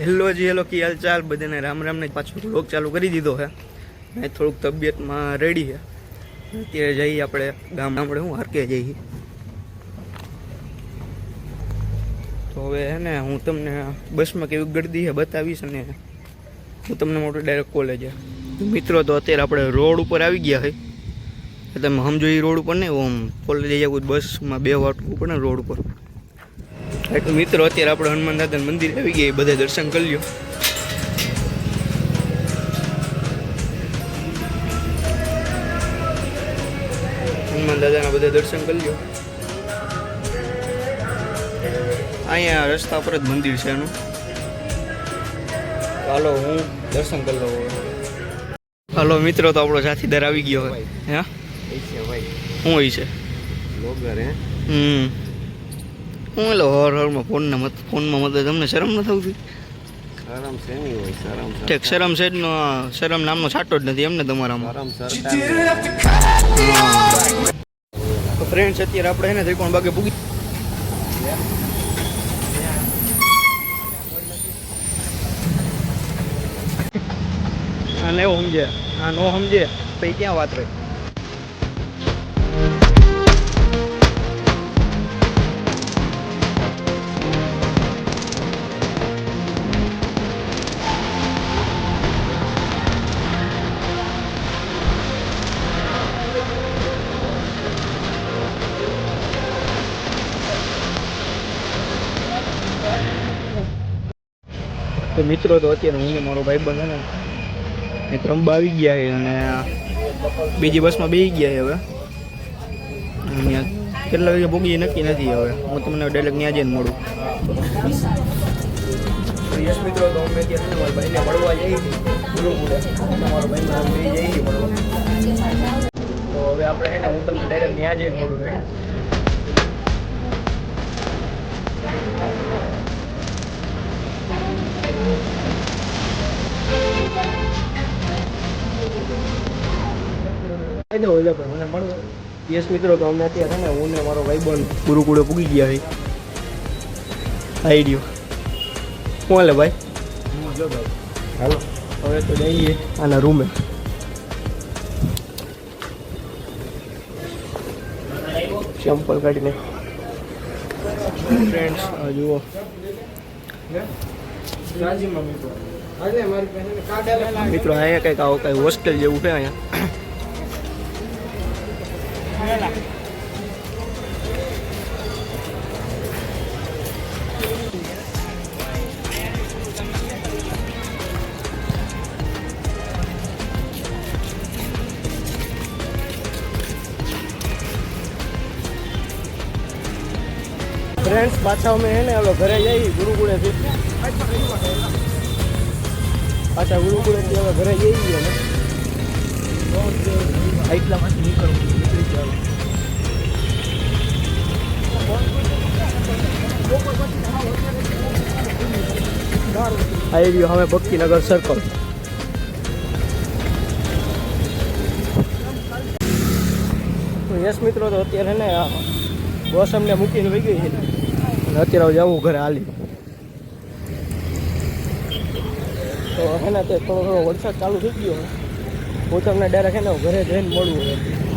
Hello જી hello, કી હાલ ચાલ બધાને રામ રામને પાછો વ્લોગ ચાલુ કરી દીધો છે. ને થોડુંક તબિયતમાં રેડી છે. અત્યારે જઈએ આપણે ગામ. ગામડે હું હારકે જઈએ? તો હવે હે ને, હું તમને બસમાં કેવી ગળદી છે બતાવીશ અને હું તમને મોટો ડાયરેક્ટ કોલેજ મિત્રો, તો અત્યારે આપણે રોડ ઉપર આવી ગયા હોય તમે સમજો એ રોડ ઉપર નહીં, ઓમ જઈ જવું, બસમાં બે વાટવું પડે રોડ ઉપર. મિત્રો અત્યારે આપણે હનુમાન દાદા મંદિર આવી ગયા બધા દર્શન કરી લ્યો. હનુમાન દાદાના બધા દર્શન કરી લ્યો. અહીંયા રસ્તા પર જ મંદિર છે એનું. હાલો હું દર્શન કરી લઉં હાલો મિત્રો તો આપણો સાથીદાર આવી ગયો હે? ભાઈ. શું હોય છે? હે? હમ. હું એટલે હર હરમાં ફોનના મત ફોનમાં મત તમને શરમ ન થતી? શરમ છે નહીં હોય? શરમ ઠીક શરમ સેજનો શરમ નામનો છાંટો જ નથી એમને તમારામાં. તો ફ્રેન્ડ્સ અત્યારે આપણે એને ત્રિકોણ બાગે પૂગી અને એવું સમજે આ નો સમજે પછી ક્યાં વાત રહી? તો મિત્રો તો અત્યારે હું ને મારો ભાઈ બંધ ને ત્રંબા આવી ગયા છે અને બીજી બસમાં બેસી ગયા છે હવે. અહીંયા કેટલા વાગે ભોગી નક્કી નથી હવે. હું તમને ડાયરેક્ટ ત્યાં જઈને મળું. યસ મિત્રો, તો અમે ભાઈને મળવા જઈએ આપણે તમને ડાયરેક્ટ ત્યાં જઈને મળું ફાયદો હોય એટલે મને મળવો યસ મિત્રો તો અમે અત્યારે ને હું ને મારો ભાઈબંધ ગુરુકુળે પૂગી ગયા છે. આઈડિયો. શું હાલે ભાઈ? હાલો. હવે તો જઈએ આના રૂમે. ચંપલ કાઢીને. ફ્રેન્ડ્સ જુઓ. મિત્રો અહીંયા કંઈક આવો કંઈ હોસ્ટેલ જેવું છે અહીંયા. ફ્રેન્ડ્સ પાછા અમે હે ને હવે ઘરે જઈએ ગુરુકુળેથી. પાછા ગુરુકુળેથી હવે ઘરે જઈએ એટલા માટે નીકળવું આવી ગયો હવે ભક્તિનગર સર્કલ યસ મિત્રો, તો અત્યારે ને બસ મૂકીને વહી ગઈ છે. અત્યારે જવું ઘરે હાલી. તો હે ને તે થોડો થોડો વરસાદ ચાલુ થઈ ગયો. હું તમને ડાયરેક્ટ હે ઘરે જઈને મળવું